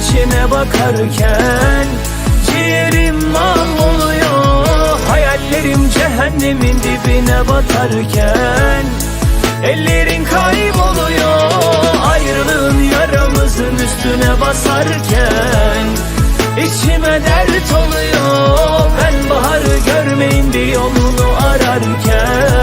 içine bakarken Ciğerim mahvoluyor Hayallerim cehennemin dibine batarken Ellerin kayboluyor Ayrılığın yaramızın üstüne basarken İçime dert oluyor. Ben baharı görmeyin bir yolunu ararken oluyor